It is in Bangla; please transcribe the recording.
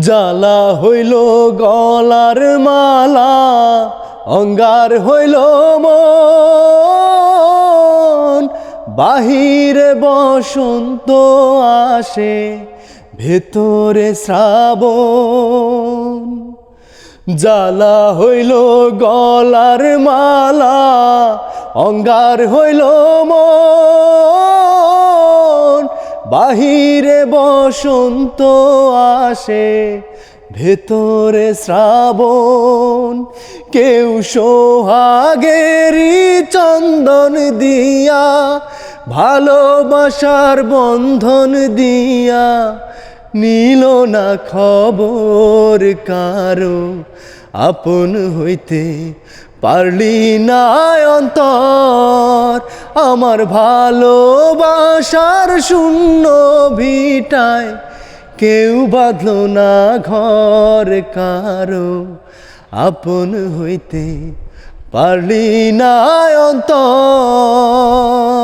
জ্বালা হইল গলার মালা, অঙ্গার হইল মন। বাহিরে বসন্ত আসে, ভেতরে শ্রাবণ। জ্বালা হইল গলার মালা, অঙ্গার হইল মন। বাহিরে বসন্ত আসে, ভেতরে শ্রাবণ। কেউ সোহাগেরি চন্দন দিয়া, ভালোবাসার বন্ধন দিয়া। নিল না খবর কারও আপন হইতে পারলি না অন্তর। আমার ভালোবাসার শূন্য ভিটায় কেউ বাঁধল না ঘর কারও। আপন হইতে পারলি না অন্তর।